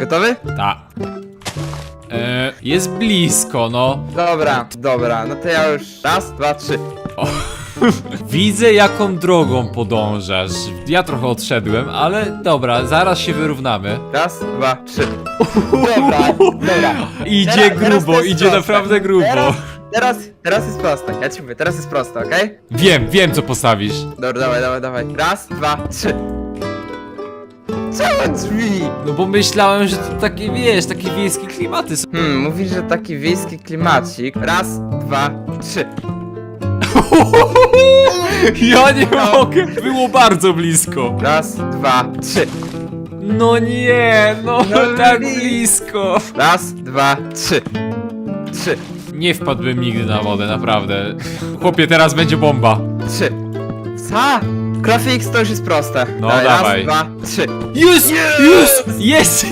Gotowy? Ta. E, jest blisko, no. Dobra, dobra, no to ja już raz, dwa, trzy. Widzę jaką drogą podążasz. Ja trochę odszedłem, ale dobra, zaraz się wyrównamy. Raz, dwa, trzy. Dobra, dobra. Idzie Teraz- teraz grubo, to jest idzie proste. naprawdę grubo. Teraz, teraz, teraz jest proste, ja ci mówię, teraz jest proste, okej? Wiem, wiem co postawisz. Dobra, dawaj, dawaj, dawaj. Raz, dwa, trzy. Czemu drzwi? No bo myślałem, że to takie, wiesz, takie wiejskie klimaty są. Hmm, mówisz, że taki wiejski klimacik. Raz, dwa, trzy. Ja nie No. mogę, było bardzo blisko. Raz, dwa, trzy. No nie, no, No tak bli- blisko. Raz, dwa, trzy. Trzy, Nie wpadłbym nigdy na wodę, naprawdę. Chłopie, teraz będzie bomba. trzy. Co? Grafix to już jest proste. No, dawaj. Raz, dwa, trzy. Jest! Jest! Jest!